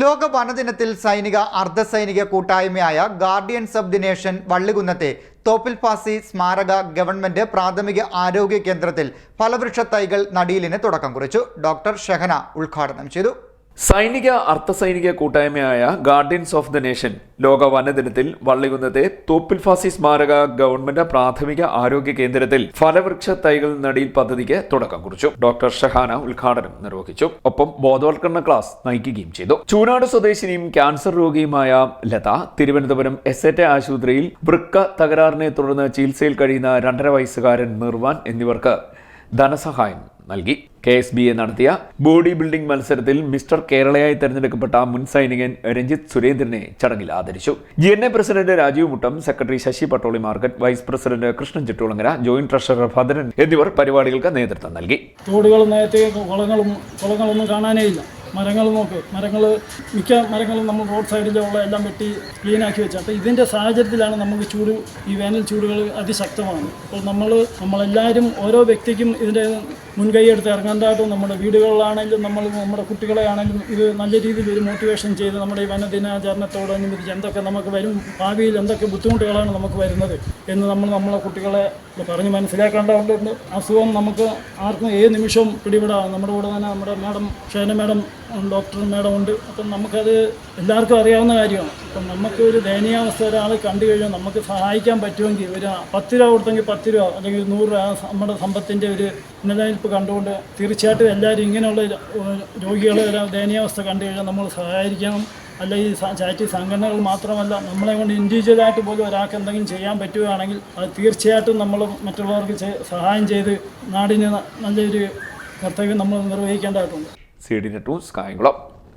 ലോക വനദിനത്തിൽ സൈനിക അർദ്ധസൈനിക കൂട്ടായ്മയായ ഗാർഡിയൻസ് ഓഫ് ദി നേഷൻ വള്ളികുന്നത്തെ തോപ്പിൽ ഫാസി സ്മാരക ഗവൺമെന്റ് പ്രാഥമിക ആരോഗ്യ കേന്ദ്രത്തിൽ ഫലവൃക്ഷ തൈകൾ നടീലിന് തുടക്കം കുറിച്ചു. ഡോക്ടർ ഷെഹന ഉദ്ഘാടനം ചെയ്തു. സൈനിക അർദ്ധസൈനിക കൂട്ടായ്മയായ ഗാർഡിയൻസ് ഓഫ് ദ നേഷൻ ലോക വനദിനത്തിൽ വള്ളികുന്നത്തെ തോപ്പിൽ ഫാസി സ്മാരക ഗവൺമെന്റ് പ്രാഥമിക ആരോഗ്യ കേന്ദ്രത്തിൽ ഫലവൃക്ഷ തൈകൾ നടീൽ പദ്ധതിക്ക് തുടക്കം കുറിച്ചു. ഡോക്ടർ ഷഹാന ഉദ്ഘാടനം നിർവഹിച്ചു. ഒപ്പം ബോധവൽക്കരണ ക്ലാസ് നയിക്കുകയും ചെയ്തു. ചൂനാട് സ്വദേശിനിയും ക്യാൻസർ രോഗിയുമായ ലത തിരുവനന്തപുരം എസ് എറ്റ് ആശുപത്രിയിൽ വൃക്ക തകരാറിനെ തുടർന്ന് ചികിത്സയിൽ കഴിയുന്ന രണ്ടര വയസ്സുകാരൻ നിർവാൻ എന്നിവർക്ക് ധനസഹായം നൽകി. കെ എസ് ബി എ നടത്തിയ ബോഡി ബിൽഡിംഗ് മത്സരത്തിൽ മിസ്റ്റർ കേരളയായി തെരഞ്ഞെടുക്കപ്പെട്ട മുൻ സൈനികൻ രഞ്ജിത്ത് സുരേന്ദ്രനെ ചടങ്ങിൽ ആദരിച്ചു. G N A president Rajeev Muttam secretary Sasi Pattoli market vice president Krishnan Chittulangara joint treasurer Bhadran എന്നിവർ പരിപാടികൾക്ക് നേതൃത്വം നൽകി. തോടുകളും നേരത്തെ കുളങ്ങളും കുളങ്ങളൊന്നും കാണാനേ ഇല്ല. മരങ്ങൾ നോക്ക്. മരങ്ങൾ മിക്ക മരങ്ങളും നമ്മൾ റോഡ് സൈഡിലുള്ള എല്ലാം വെട്ടി ക്ലീനാക്കി വെച്ചു. അപ്പോൾ ഇതിന്റെ സാഹചര്യത്തിലാണ് നമുക്ക് ചൂട് ഈ വേനൽ ചൂടുകൾ അതിശക്തമാണ്. അപ്പോൾ നമ്മൾ നമ്മളെല്ലാവരും ഓരോ വ്യക്തിക്കും ഇതിന്റെ മുൻകൈ എടുത്ത് ഇറങ്ങേണ്ടതായിട്ടും നമ്മുടെ വീടുകളിലാണെങ്കിലും നമ്മൾ നമ്മുടെ കുട്ടികളെ ആണെങ്കിലും ഇത് നല്ല രീതിയിൽ ഒരു മോട്ടിവേഷൻ ചെയ്ത് നമ്മുടെ ഈ വനദിനാചരണത്തോടനുബന്ധിച്ച് എന്തൊക്കെ നമുക്ക് വരും ഭാവിയിൽ എന്തൊക്കെ ബുദ്ധിമുട്ടുകളാണ് നമുക്ക് വരുന്നത്. എന്ന് നമ്മൾ നമ്മളെ കുട്ടികളെ പറഞ്ഞ് മനസ്സിലാക്കേണ്ടതുണ്ട് അസുഖം നമുക്ക് ആർക്കും ഏത് നിമിഷവും പിടിപെടാം. നമ്മുടെ കൂടെ തന്നെ നമ്മുടെ madam Shena madam doctor madam ഉണ്ട്. അപ്പം നമുക്കത് എല്ലാവർക്കും അറിയാവുന്ന കാര്യമാണ്. അപ്പം നമുക്ക് ഒരു ദയനീയാവസ്ഥ ഒരാൾ കണ്ടു കഴിഞ്ഞാൽ നമുക്ക് സഹായിക്കാൻ പറ്റുമെങ്കിൽ ഒരു പത്ത് രൂപ കൊടുത്തെങ്കിൽ പത്ത് രൂപ അല്ലെങ്കിൽ നൂറ് രൂപ നമ്മുടെ സമ്പത്തിന്റെ ഒരു നിലനിൽപ്പ് കണ്ടുകൊണ്ട് തീർച്ചയായിട്ടും എല്ലാവരും ഇങ്ങനെയുള്ള രോഗികളെ ഒരു ദയനീയാവസ്ഥ കണ്ടു കഴിഞ്ഞാൽ നമ്മൾ സഹായിക്കണം. അല്ല ഈ ചാരിറ്റി സംഘടനകൾ മാത്രമല്ല നമ്മളെ കൊണ്ട് ഇൻഡിവിജ്വലായിട്ട് പോലും ഒരാൾക്ക് എന്തെങ്കിലും ചെയ്യാൻ പറ്റുകയാണെങ്കിൽ അത് തീർച്ചയായിട്ടും നമ്മൾ മറ്റുള്ളവർക്ക് സഹായം ചെയ്ത് നാടിന് നല്ലൊരു കർത്തവ്യം നമ്മൾ നിർവഹിക്കേണ്ടതായിട്ടുണ്ട്. C D news Kayamkulam.